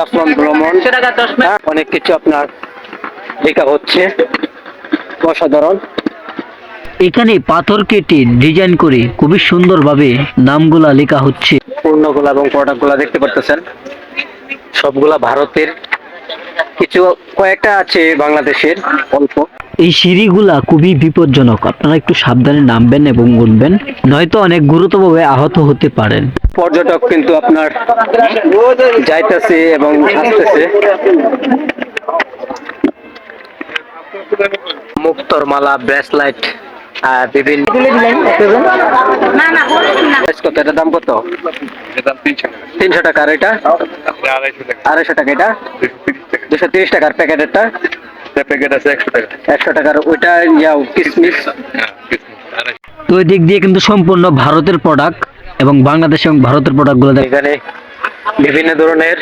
জাফরান ভ্রমণ। হ্যাঁ, অনেক কিছু আপনার লেখা হচ্ছে। অসাধারণ। এখানে পাথর কেটে ডিজাইন করে খুবই সুন্দরভাবে নামগুলা লেখা হচ্ছে। পূর্ণগুলা এবং প্রোডাক্টগুলা দেখতে পারতেছেন। সবগুলা ভারতের। কিছু কয়েকটা আছে বাংলাদেশের অল্প। এই সিঁড়িগুলা খুবই বিপজ্জনক। আপনারা একটু সাবধানে নামবেন এবং উঠবেন নয়তো অনেক গুরুতরভাবে আহত হতে পারেন। পর্যটক কিন্তু আপনার যাইতেছে এবং আসতেছে। মুক্তর মালা ব্রেসলাইট বিভিন্ন না না বলছি না Price কত? এটার দাম কত তিনশো টাকা আর এটা? আড়াইশো টাকা। এটা? দুশো তিরিশ টাকা দুশো তিরিশ এটা প্যাকেট আছে একশো টাকা। একশো টাকার ওইটা কিসমিস। হ্যাঁ তো এই দিক দিয়ে কিন্তু সম্পূর্ণ ভারতের প্রোডাক্ট এবং বাংলাদেশ এবং ভারতের প্রোডাক্টগুলো দেখ এখানে বিভিন্ন ধরনের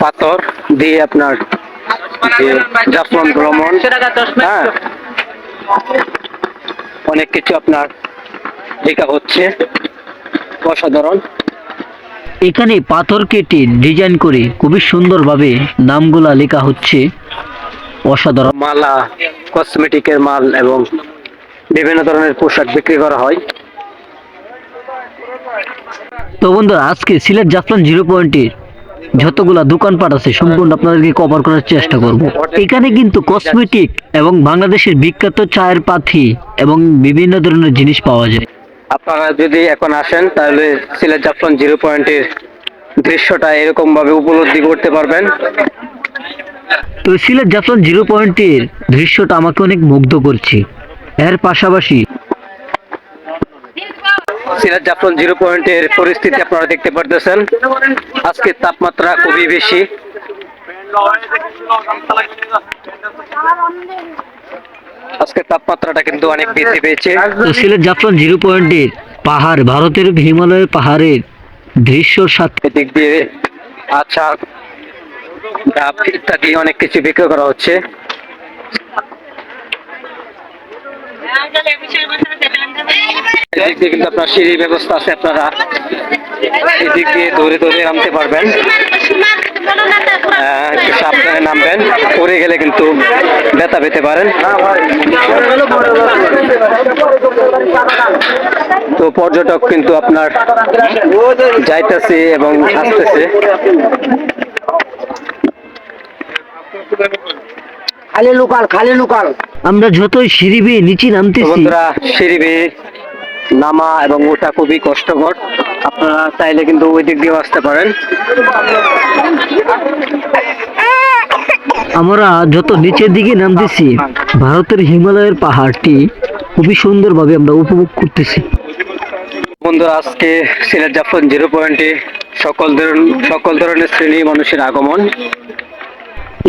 পাথর দিয়ে আপনার জাফরান ভ্রমণ। হ্যাঁ। অনেক কিছু আপনার লেখা হচ্ছে। অসাধারণ। এখানে পাথর কেটে ডিজাইন করে খুবই সুন্দরভাবে নামগুলা লেখা হচ্ছে। অসাধারণ মালা কসমেটিকের মাল এবং বিভিন্ন ধরনের পোশাক বিক্রি করা হয়। তো বন্ধুরা আজকে সিলেট জাফরান জিরো পয়েন্টের যতগুলা দোকানপাট আছে সম্পূর্ণ আপনাদেরকে কভার করার চেষ্টা করব। এখানে কিন্তু কসমেটিক এবং বাংলাদেশের বিখ্যাত চায়ের পাথি এবং বিভিন্ন ধরনের জিনিস পাওয়া যায়। আপনারা যদি এখন আসেন তাহলে সিলেট জাফরান জিরো পয়েন্টের দৃশ্যটা এরকম ভাবে উপলব্ধি করতে পারবেন। তো সিলেট জিরো পয়েন্টের দৃশ্যটা আমাকে অনেক মুগ্ধ করছে। এর পাশাপাশি সিরাজ জাফরন জিরো পয়েন্টের পরিস্থিতি আপনারা দেখতে পারতেছেন। আজকে তাপমাত্রা খুবই বেশি। আজকে তাপমাত্রাটা কিন্তু অনেক বৃদ্ধি পেয়েছে। সিলেট জাফরান জিরো পয়েন্টের পাহাড় ভারতের হিমালয়ের পাহাড়ের দৃশ্যর সাথে দিক দিয়ে আচ্ছা ডাব ইত্যাদি অনেক কিছু বিক্রি করা হচ্ছে। কিন্তু আপনার ব্যবস্থা আছে দিয়ে দৌড়ে দৌড়ে নামতে পারবেন। একটু সাবধানে নামবেন গেলে কিন্তু ব্যথা পেতে পারেন। তো পর্যটক কিন্তু আপনার যাইতেছে এবং আসতেছে। খালি লোকাল খালি লোকাল। আমরা যতই সিঁড়ি বেয়ে নিচে নামতেছি বন্ধুরা সিঁড়ি বেয়ে নামা এবং ওঠা খুবই কষ্টকর। আপনারা চাইলে কিন্তু ওই দিক দিয়েও আসতে পারেন। আমরা যত নিচের দিকে নামতেছি ভারতের হিমালয়ের পাহাড়টি খুবই সুন্দরভাবে আমরা উপভোগ করতেছি। বন্ধুরা আজকে সিলেট জাফর জিরো পয়েন্টে সকল ধরন সকল ধরনের শ্রেণি মানুষের আগমন।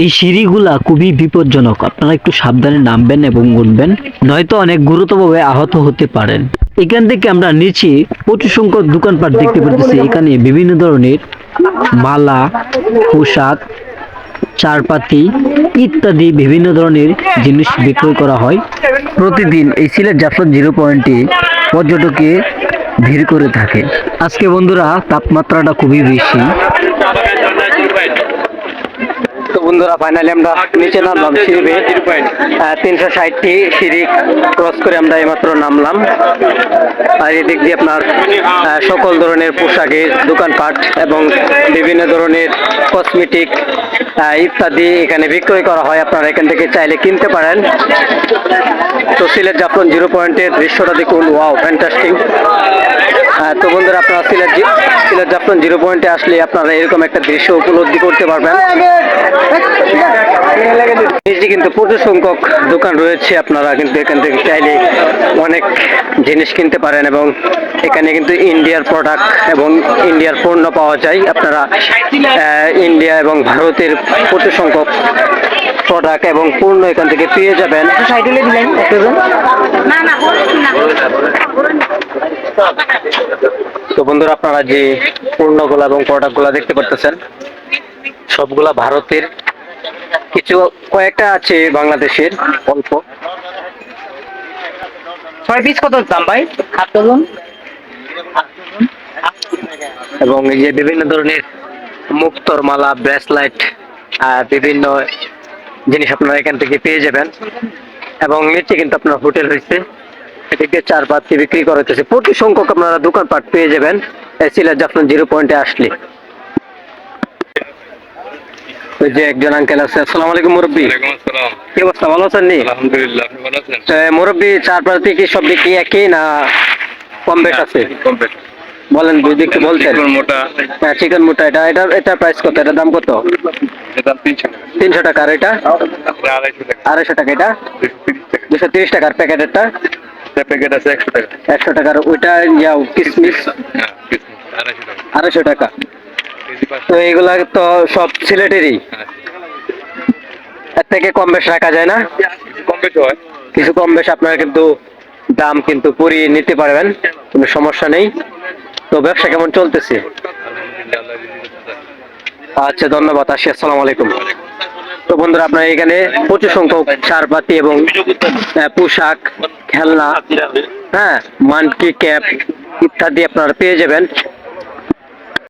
এই সিঁড়িগুলা খুবই বিপজ্জনক। আপনারা একটু সাবধানে নামবেন এবং উঠবেন, নয়তো অনেক গুরুতরভাবে আহত হতে পারেন। এখান থেকে আমরা নিচে প্রচুর সংখ্যক দোকানপাট দেখতে পাচ্ছি এখানে বিভিন্ন ধরনের মালা, পোশাক, চারপাতি ইত্যাদি বিভিন্ন ধরনের জিনিস বিক্রয় করা হয়। প্রতিদিন এই সিলেট জাফর জিরো পয়েন্টে পর্যটকে ভিড় করে থাকে। আজকে বন্ধুরা, তাপমাত্রাটা খুবই বেশি। বন্ধুরা ফাইনালি আমরা নিচে নামলাম সিঁড়ি তিনশো ষাটটি সিঁড়ি ক্রস করে আমরা এইমাত্র নামলাম। আর এদিক দিয়ে আপনার সকল ধরনের পোশাকের দোকানপাট এবং বিভিন্ন ধরনের কসমেটিক ইত্যাদি এখানে বিক্রয় করা হয়। আপনারা এখান থেকে চাইলে কিনতে পারেন। তো সিলেট জাফরন জিরো পয়েন্টের দৃশ্যটা দেখুন। ওয়াও ফ্যান্টাস্টিক তো বন্ধুরা আপনারা সিলেট জি- সিলেট জাফরন জিরো পয়েন্টে আসলে আপনারা এরকম একটা দৃশ্য উপলব্ধি করতে পারবেন। নিচে কিন্তু প্রচুর সংখ্যক দোকান রয়েছে আপনারা কিন্তু এখান থেকে চাইলে অনেক জিনিস কিনতে পারেন এবং এখানে কিন্তু ইন্ডিয়ার প্রোডাক্ট এবং ইন্ডিয়ার পণ্য পাওয়া যায়। আপনারা ইন্ডিয়া এবং ভারতের প্রচুর সংখ্যক প্রোডাক্ট এবং পণ্য এখান থেকে পেয়ে যাবেন। দিলেন না না। তো বন্ধুরা আপনারা যে পণ্যগুলো এবং প্রোডাক্টগুলো দেখতে পারতেছেন সবগুলা ভারতের কিছু কয়েকটা আছে বাংলাদেশের অল্প। ছয় পিস কত দাম ভাই? সাত ডজন। এবং এই যে বিভিন্ন ধরনের মুক্তর মালা ব্রেসলাইট বিভিন্ন জিনিস আপনারা এখান থেকে পেয়ে যাবেন। এবং নিচে কিন্তু আপনার হোটেল হয়েছে এদিকে চার পাত্রি বিক্রি করা হচ্ছে প্রতি সংখ্যক আপনারা দোকানপাট পেয়ে যাবেন। এই সিলেট জাফলন জিরো পয়েন্টে আসলে। ওই যে একজন আঙ্কেল আছে। আসসালামু আলাইকুম মুরব্বী। কি অবস্থা? ভালো আছেন নি? আলহামদুলিল্লাহ ভালো আছেন? তো, চার পাত্রি কি সব দিকে একই না কম বেশ আছে? কমপ্লিট বলেন যদি একটু বলতেন। মোটা। হ্যাঁ চিকেন মোটা। এটা এটা এটা প্রাইস কত? দাম কত? তিনশো টাকা। আর এটা? আড়াইশো টাকা। এটা? দুশো তিরিশ টাকার প্যাকেটেরটা? এটা প্যাকেট আছে একশো টাকা। একশো টাকার ওইটা যাও কিসমিস? হ্যাঁ আড়াইশো টাকা। আড়াইশো টাকা। তো এইগুলা তো সব সিলেটেরই হ্যাঁ। এর থেকে কম বেশ রাখা যায় না? কিছু কম বেশি হয়। কিছু কম বেশ আপনারা কিন্তু দাম কিন্তু পুরিয়ে নিতে পারবেন কোনো সমস্যা নেই। তো ব্যবসা কেমন চলতেছে? আচ্ছা ধন্যবাদ আসি আসসালামু আলাইকুম। তো বন্ধুরা আপনারা এখানে প্রচুর সংখ্যক সারপাতি এবং পোশাক, খেলনা হ্যাঁ মানকি, ক্যাপ ইত্যাদি আপনারা পেয়ে যাবেন।